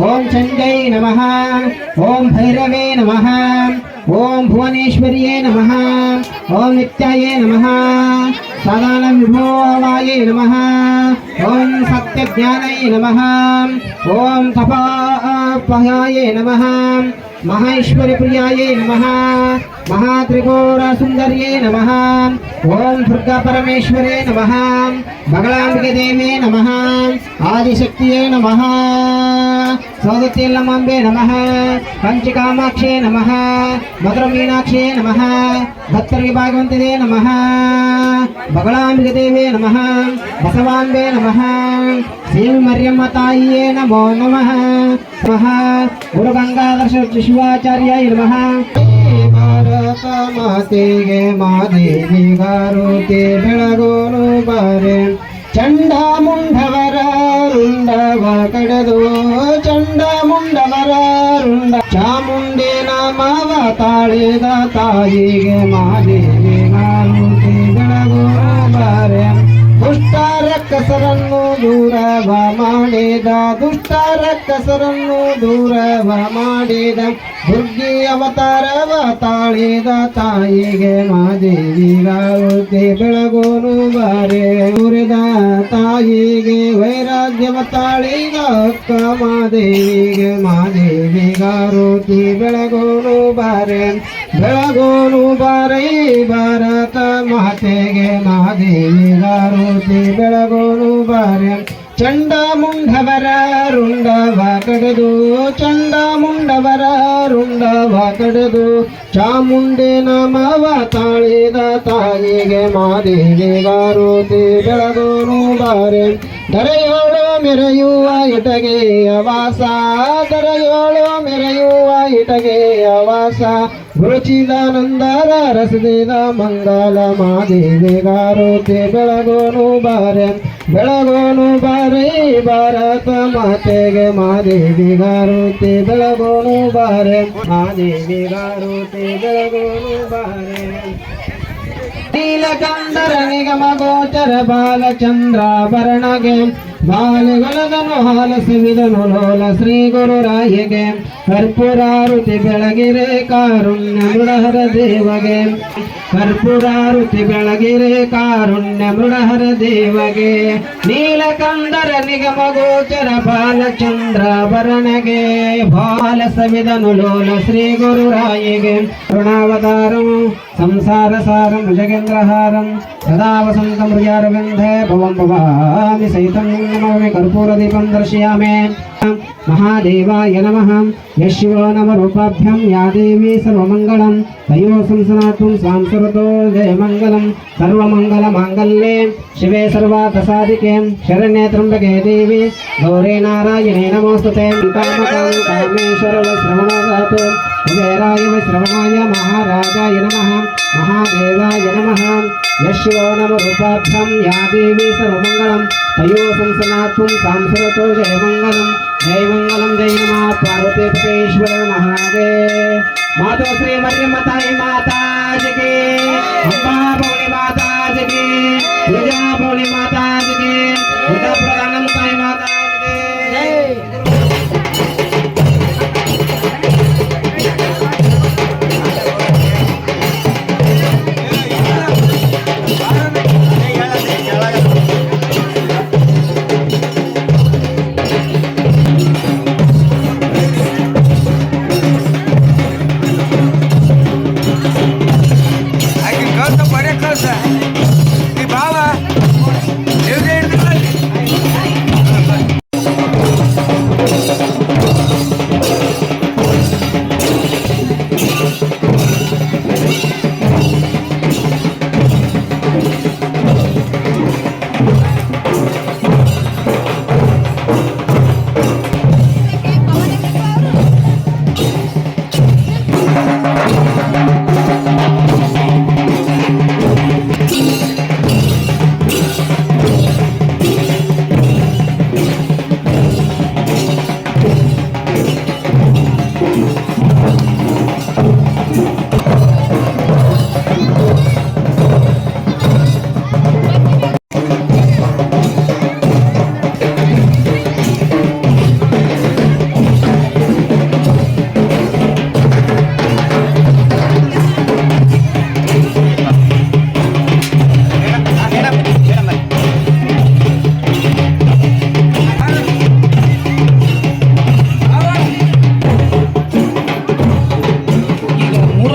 ओम चंडई नमः। ओम भैरवे नमः। ओम भुवनेश्वरीये नमः। ओम नित्याये नमः। सदानम विभोवाये नमः। ओम सत्यज्ञानये नमः। ओम तपापहाये नमः। महेश्वरी प्रियाये नमः। महात्रिपुर सुंदर्ये नमः। ओम दुर्गा परमेश्वरे नमः। बगलाम्बिके देवे नमः। आदिशक्तिये नमः। సౌదత్యల్లమాంబే నమ పంచకామాక్షే నమ మధుర మీనాక్షే నమ భక్తర్గి భాగవంతిదే నమ బగళాంబిక దేవే నమ బసవాంబే నమ శ్రీ మర్యమ్మ తాయే నమో నమ నమ ಗುರು ಗಂಗಾಧರ ಶಿವಾಚಾರ್ಯ ನಮಃ ಭಾರತ ಮಾತೆಗೆ ಮಾದೇವಿ ಗಾರುತಿ ಬೆಳಗೋನು ಬಾರೆ ಚಂಡ ಮುಂಡವರ ರುಂಡವ ಕಡೆದು ಚಂಡ ಮುಂಡವರ ರುಂಡ. ಚಾಮುಂಡಿ ನಾಮವ ತಾಳಿದ ತಾಯಿಗೆ ಮಾದೇವಿ ನಾನು ಬೆಳಗು ಬಾರೆ. ದುಷ್ಟ ರಕ್ಕಸರನ್ನು ದೂರವ ಮಾಡಿದ, ದುಷ್ಟ ರಕ್ಕಸರನ್ನು ದೂರವ ಮಾಡಿದ. ದುರ್ಗಿ ಅವತಾರವ ತಾಳಿದ ತಾಯಿಗೆ ಮಾದೇವಿ ಗಾರುತಿ ಬೆಳಗೋನು ಬಾರೆ. ತಾಳಿದ ಅಕ್ಕ ಮಾದೇವಿಗೆ ಮಾದೇವಿಗ ರೋತಿ ಬೆಳಗೋನು ಬಾರೆ, ಬೆಳಗೋನು ಬಾರೈ ಭಾರತ ಮಾತೆಗೆ ಮಾದೇವಿ ರೋತಿ ಬೆಳಗೋನು ಬಾರೆ. ಚಂಡ ಮುಂಡವರ ರುಂಡವ ಕಡೆದು ಚಂಡ ಮುಂಡವರ ರುಂಡವ ಕಡೆದು, ಚಾಮುಂಡೆ ನಮವ ತಾಳಿದ ತಾಯಿಗೆ ಮಾದೇವಿ ರೋತಿ ಬೆಳಗೋನು ಬಾರೆ. ದರೆಯೋಳು ಮೆರೆಯುವ ಇಟಗೆ ಅವಾಸ, ದರೆಯೋಳು ಮೆರೆಯುವ ಇಟಗೆ ಅವಾಸ. ಗುರುಚಿದಾನಂದರ ರಸದೇನ ಮಂಗಲ ಮಾದೇವಿ ಗಾರುತಿ ಬೆಳಗೋನು ಬಾರೆ ಬೆಳಗೋನು ಬಾರೆ ಭಾರತ ಮಾತೆಗೆ ಮಾದೇವಿ ಗಾರುತಿ ಬೆಳಗೋನು ಬಾರೆ ಮಾದೇವಿ ಗಾರುತಿ ಬೆಳಗೋನು ಬಾರೆ. ನೀಲಕಂದರ ನಿಗಮ ಗೋಚರ ಬಾಲಚಂದ್ರಾಭರಣಗೆ ಬಾಲಗಲದನು ಹಾಲಸಿವಿದನು ಲೋಲ ಶ್ರೀ ಗುರುರಾಯಗೆ ಕರ್ಪೂರಾರುತಿ ಬೆಳಗಿರೆ ಕಾರುಣ್ಯ ಮೃಡಹರ ದೇವಗೆ ಕರ್ಪೂರಾರುತಿ ಬೆಳಗಿರೆ ಕಾರುಣ್ಯ ಮೃಡಹರ ದೇವಗೆ ನೀಲಕಂದರ ನಿಗಮ ಗೋಚರ ಬಾಲಚಂದ್ರಾಭರಣಗೆ ಬಾಲ ಸವಿದನು ಲೋಲ ಶ್ರೀ ಗುರುರಾಯಿಗೆ ಕರುಣಾವತಾರಂ ಸಂಸಾರ ಸಾರಂ ಭುಜಗೇಂದ್ರಹಾರಂ ಸದಾ ವಸಂತ ಮೃಗ್ಯಾರವಿಂದೇ ಭವಂ ಭವಾಮಿ ಸಹಿತಂ नमोमि कर्पूरदीपं दर्शयामि महादेवाय नमः यशिवो नवरूपाभ्यं या देवी सर्वमङ्गलं तयो संसनातुं स्वां सर्वतो जयमङ्गलं सर्वमङ्गलमाङ्गल्ये शिवे सर्वार्थसाधिके शरण्ये त्र्यम्बके देवी गौरे नारायणे नमोऽस्तु ते कामेश्वर श्रवणो जातु कुबेराय श्रवणाय महाराजाय नमः महादेवाय नमः यशिवो नवरूपाभ्यं या देवी सर्वमङ्गलम् तयो संसनाथुं सांसरतो जयमङ्गलं जयमङ्गलं जय नमः पार्वतीपतेश्वर महादेव। माता श्री मर्यमताई माता जगे अम्बा भोली माता जगे दुर्गा भोली माता जगे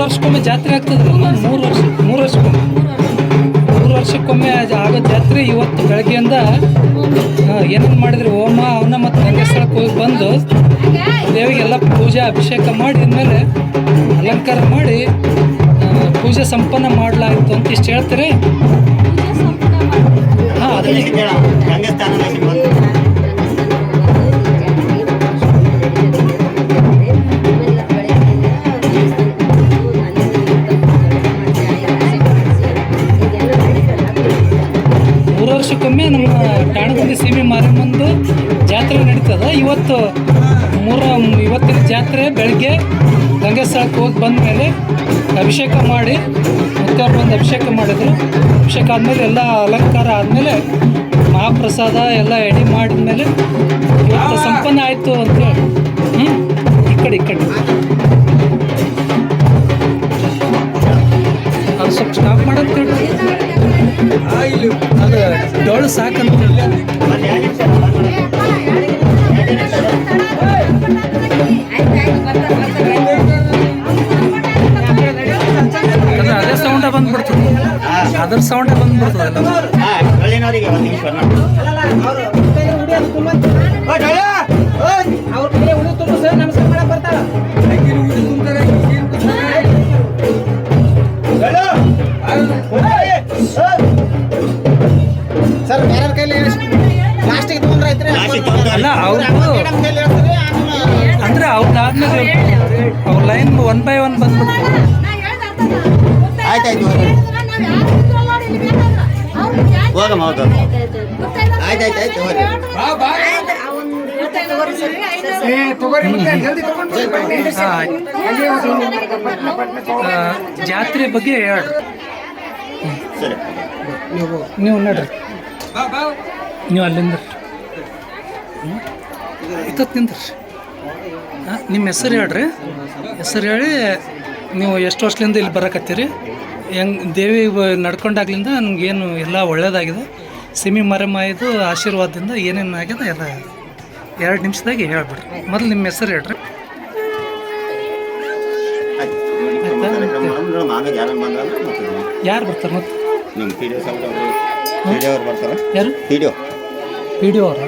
ಮೂರು ವರ್ಷ ಮೂರು ವರ್ಷಕ್ಕೊಮ್ಮೆ. ಮೂರು ವರ್ಷಕ್ಕೊಮ್ಮೆ ಆಗೋ ಜಾತ್ರೆ ಇವತ್ತು ಬೆಳಗ್ಗೆಯಿಂದ ಏನೇನು ಮಾಡಿದ್ರಿ? ಹೋಮ ಅವನ ಮತ್ತು ರಂಗಸ್ಥಳಕ್ಕೆ ಹೋಗಿ ಬಂದು ದೇವಿಗೆಲ್ಲ ಪೂಜೆ ಅಭಿಷೇಕ ಮಾಡಿದ್ಮೇಲೆ ಅಲಂಕಾರ ಮಾಡಿ ಪೂಜೆ ಸಂಪನ್ನ ಮಾಡಲಾಯಿತು ಅಂತ ಇಷ್ಟು ಹೇಳ್ತೀರಿ? ಹಾಂ ಮುತ್ತವ್ರು ಬಂದು ಅಭಿಷೇಕ ಮಾಡಿದ್ರು. ಅಭಿಷೇಕ ಆದಮೇಲೆ ಎಲ್ಲ ಅಲಂಕಾರ ಆದಮೇಲೆ ಮಹಾಪ್ರಸಾದ ಎಲ್ಲ ಎಡಿ ಮಾಡಿದ್ಮೇಲೆ ಇವತ್ತು ಸಂಪನ್ನ ಆಯಿತು ಅಂತೇಳಿ ಹ್ಞೂ ಈ ಕಡೆ ಈ ಕಡೆ. ಅದು ಸ್ವಲ್ಪ ಸ್ಟಾಪ್ ಮಾಡೋದು ಕೇಳಿ ಅದು ಡೊಳ್ಳು ಸಾಕಂತ ಅದ್ರ ಸೌಂಡ್ ಬಂದ್ಬಿಡ್ತದೆ ಅವ್ರ ತುಂಬ ಸರ್ ನಮಸ್ಕಾರ ಮಾಡಕ್ ಸರ್ ಬೇರೆ ಕೈಲಿ ಪ್ಲಾಸ್ಟಿಕ್ ಐತ್ರಿ ಅಲ್ಲ ಅವ್ರು ಅಂದ್ರೆ ಅವ್ರದ್ದಾದ್ಮೇಲೆ ಅವ್ರ ಲೈನ್ ಒನ್ ಬೈ ಒನ್ ಬಂದ್ಬಿಡ್ತಾರೆ ಆಯ್ತಾಯ್ತು ಹೋಗಮ್ಮ ಹೌದು ಆಯ್ತು ಆಯ್ತು ಆಯ್ತು ತಗೋರಿ. ಜಾತ್ರೆ ಬಗ್ಗೆ ಹೇಳ್ರಿ ಸರಿ. ನೀವು ನೋಡ್ರಿ. ನೀವು ಅಲ್ಲಿಂದ. ಇತ್ತತ್ತು ನಿಂದ್ರಿ. ಹಾಂ ನಿಮ್ಮ ಹೆಸರು ಹೇಳ್ರಿ. ಹೆಸರು ಹೇಳಿ ನೀವು ಎಷ್ಟು ವರ್ಷದಿಂದ ಇಲ್ಲಿ ಬರಕತ್ತೀರಿ? ಹೆಂಗೆ ದೇವಿ ನಡ್ಕೊಂಡಾಗ್ಲಿಂದ ಏನು ಎಲ್ಲ ಒಳ್ಳೇದಾಗಿದೆ. ಸಿಮಿ ಮರಮಾಯಿದು ಆಶೀರ್ವಾದದಿಂದ ಏನೇನು ಆಗಿದೆ ಎಲ್ಲ ಎರಡು ನಿಮಿಷದಾಗೆ ಹೇಳ್ಬಿಡ್ರಿ. ಮೊದಲು ನಿಮ್ಮ ಹೆಸರು ಹೇಳ್ರಿ. ಯಾರು ಯಾರು ಬರ್ತಾರೆ ಮತ್ತೆ? ನಿಮ್ಮ P D O P D ಅವ್ರು?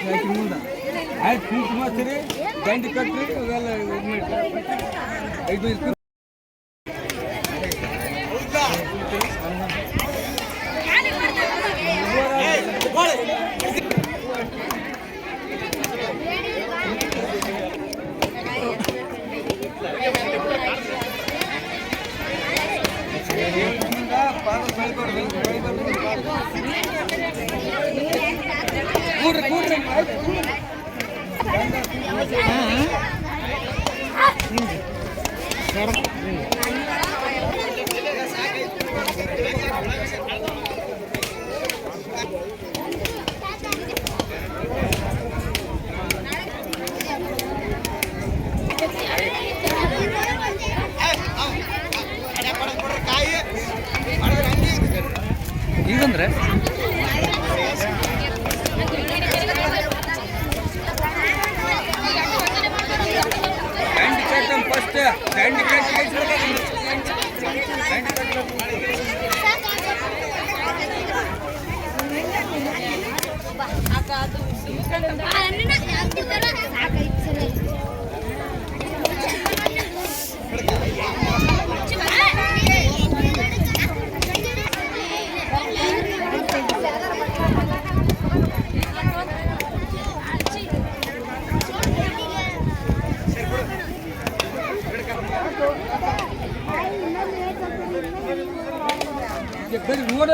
ಬರ್ತಾರೆ ಮುಂದೆ ಆಯ್ತು ಡಿ ಒ ಪಿ ಕಟ್ಟಿರಿ ಅವೆಲ್ಲ ಇದು ಮಾಡಿ ಕಳಿಸಿದೆ बैंड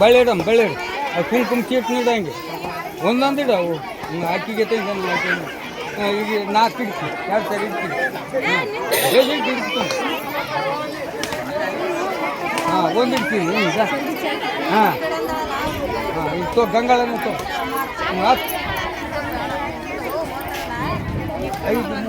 ಬಳ್ಳಿಡಮ್ ಬಳ್ಳಿಡು ಅದು ಕುಂಕುಮ ಚೀಟ್ ನೀಡಂಗೆ. ಒಂದೊಂದು ಇಡು ಅವು. ಅಕ್ಕಿಗೆ ತೆಗೆದು ಹಾಕಿ ಈಗ ನಾಲ್ಕು ಇಡ್ತಿ ಎರಡು ಸರಿ ಇಡ್ತೀನಿ. ಹಾಂ ಬೇಗ ಇಡ್ತೀನಿ. ಹಾಂ ಒಂದು ಇಡ್ತೀನಿ. ಈಗ ಹಾಂ. ಹಾಂ ಈಗ ತೋ ಹತ್ತು ಐದು line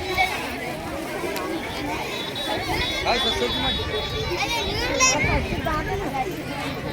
Hayır, sözüm var. Evet, yürüyün.